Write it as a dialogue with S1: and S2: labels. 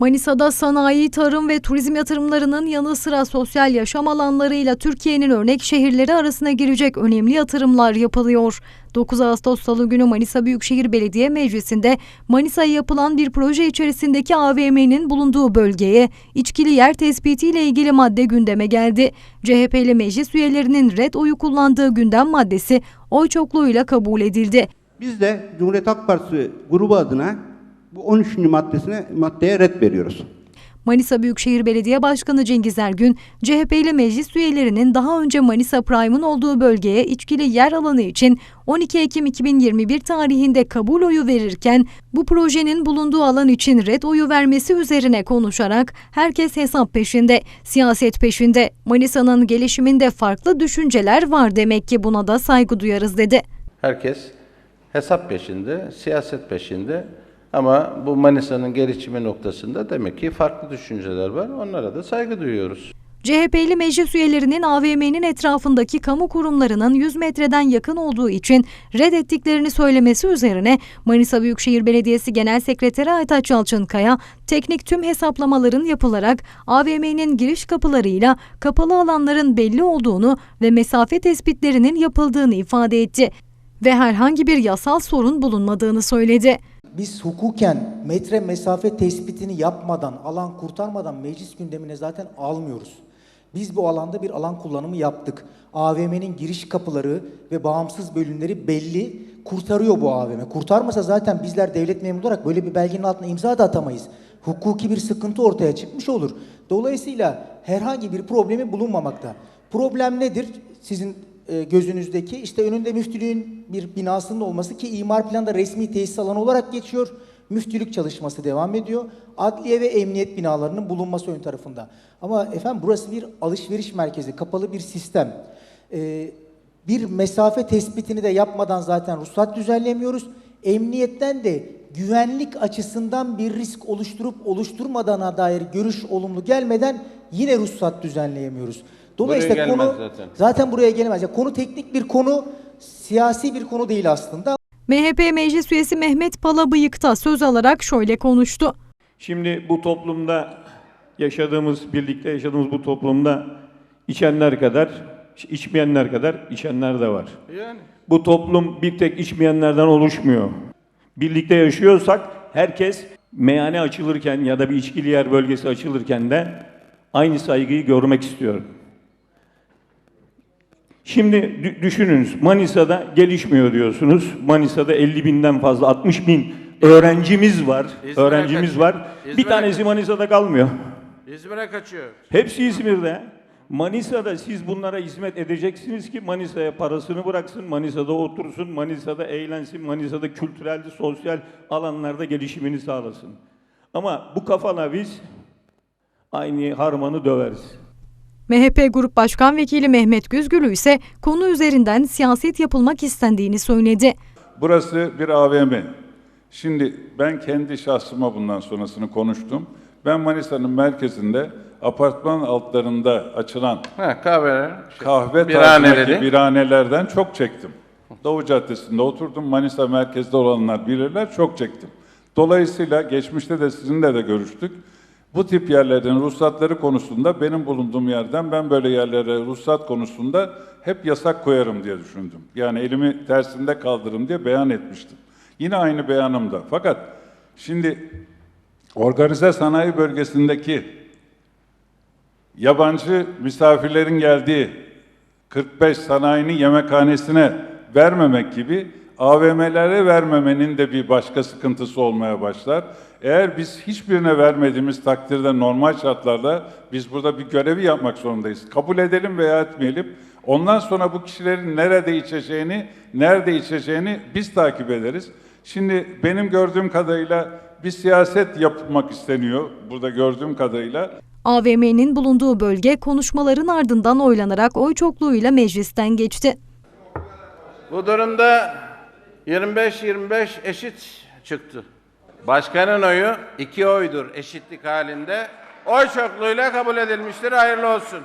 S1: Manisa'da sanayi, tarım ve turizm yatırımlarının yanı sıra sosyal yaşam alanlarıyla Türkiye'nin örnek şehirleri arasına girecek önemli yatırımlar yapılıyor. 9 Ağustos Salı günü Manisa Büyükşehir Belediye Meclisi'nde Manisa'ya yapılan bir proje içerisindeki AVM'nin bulunduğu bölgeye içkili yer tespitiyle ilgili madde gündeme geldi. CHP'li meclis üyelerinin red oyu kullandığı gündem maddesi oy çokluğuyla kabul edildi.
S2: Biz de Cumhuriyet Halk Partisi grubu adına bu 13. maddesine maddeye red veriyoruz.
S1: Manisa Büyükşehir Belediye Başkanı Cengiz Ergün, CHP'li meclis üyelerinin daha önce Manisa Prime'ın olduğu bölgeye içkili yer alanı için 12 Ekim 2021 tarihinde kabul oyu verirken bu projenin bulunduğu alan için red oyu vermesi üzerine konuşarak herkes hesap peşinde, siyaset peşinde, Manisa'nın gelişiminde farklı düşünceler var demek ki buna da saygı duyarız dedi.
S3: Herkes hesap peşinde, siyaset peşinde ama bu Manisa'nın gelişimi noktasında demek ki farklı düşünceler var. Onlara da saygı duyuyoruz.
S1: CHP'li meclis üyelerinin AVM'nin etrafındaki kamu kurumlarının 100 metreden yakın olduğu için reddettiklerini söylemesi üzerine Manisa Büyükşehir Belediyesi Genel Sekreteri Aytaç Yalçınkaya, teknik tüm hesaplamaların yapılarak AVM'nin giriş kapılarıyla kapalı alanların belli olduğunu ve mesafe tespitlerinin yapıldığını ifade etti ve herhangi bir yasal sorun bulunmadığını söyledi.
S4: Biz hukuken metre mesafe tespitini yapmadan, alan kurtarmadan meclis gündemine zaten almıyoruz. Biz bu alanda bir alan kullanımı yaptık. AVM'nin giriş kapıları ve bağımsız bölümleri belli. Kurtarıyor bu AVM. Kurtarmasa zaten bizler devlet memuru olarak böyle bir belgenin altına imza da atamayız. Hukuki bir sıkıntı ortaya çıkmış olur. Dolayısıyla herhangi bir problemi bulunmamakta. Problem nedir? Sizin e, gözünüzdeki işte önünde müftülüğün bir binasının olması ki imar planında resmi tesis alanı olarak geçiyor. Müftülük çalışması devam ediyor. Adliye ve emniyet binalarının bulunması ön tarafında. Ama efendim burası bir alışveriş merkezi, kapalı bir sistem. E, bir mesafe tespitini de yapmadan zaten ruhsat düzenlemiyoruz. Emniyetten de güvenlik açısından bir risk oluşturup oluşturmadığına dair görüş olumlu gelmeden yine ruhsat düzenleyemiyoruz. Dolayısıyla
S3: Buraya
S4: konu
S3: zaten.
S4: zaten buraya gelemez. Ya konu teknik bir konu, siyasi bir konu değil aslında.
S1: MHP meclis üyesi Mehmet Palabıyık da söz alarak şöyle konuştu.
S5: Şimdi bu toplumda yaşadığımız, birlikte yaşadığımız bu toplumda içenler kadar, içmeyenler kadar içenler de var.
S3: Yani
S5: Bu toplum bir tek içmeyenlerden oluşmuyor. Birlikte yaşıyorsak herkes meyhane açılırken ya da bir içkili yer bölgesi açılırken de aynı saygıyı görmek istiyor. Şimdi dü- düşününüz Manisa'da gelişmiyor diyorsunuz. Manisa'da 50 binden fazla 60 bin öğrencimiz var.
S3: İzmir'e
S5: öğrencimiz
S3: kaçıyor.
S5: var. Bir
S3: İzmir'e
S5: tanesi
S3: kaçıyor.
S5: Manisa'da kalmıyor.
S3: İzmir'e kaçıyor.
S5: Hepsi İzmir'de. Manisa'da siz bunlara hizmet edeceksiniz ki Manisa'ya parasını bıraksın, Manisa'da otursun, Manisa'da eğlensin, Manisa'da kültürel, sosyal alanlarda gelişimini sağlasın. Ama bu kafana biz aynı harmanı döveriz.
S1: MHP Grup Başkan Vekili Mehmet Güzgülü ise konu üzerinden siyaset yapılmak istendiğini söyledi.
S6: Burası bir AVM. Şimdi ben kendi şahsıma bundan sonrasını konuştum. Ben Manisa'nın merkezinde apartman altlarında açılan
S3: Ha kahveler.
S6: kahve
S3: Biraneleri.
S6: tarzındaki biranelerden çok çektim. Doğu Caddesi'nde oturdum. Manisa merkezde olanlar bilirler. Çok çektim. Dolayısıyla geçmişte de sizinle de görüştük. Bu tip yerlerin ruhsatları konusunda benim bulunduğum yerden ben böyle yerlere ruhsat konusunda hep yasak koyarım diye düşündüm. Yani elimi tersinde kaldırırım diye beyan etmiştim. Yine aynı beyanımda. Fakat şimdi organize sanayi bölgesindeki yabancı misafirlerin geldiği 45 sanayinin yemekhanesine vermemek gibi AVM'lere vermemenin de bir başka sıkıntısı olmaya başlar. Eğer biz hiçbirine vermediğimiz takdirde normal şartlarda biz burada bir görevi yapmak zorundayız. Kabul edelim veya etmeyelim. Ondan sonra bu kişilerin nerede içeceğini, nerede içeceğini biz takip ederiz. Şimdi benim gördüğüm kadarıyla bir siyaset yapılmak isteniyor burada gördüğüm kadarıyla.
S1: AVM'nin bulunduğu bölge konuşmaların ardından oylanarak oy çokluğuyla meclisten geçti.
S3: Bu durumda 25-25 eşit çıktı. Başkanın oyu iki oydur eşitlik halinde. Oy çokluğuyla kabul edilmiştir. Hayırlı olsun.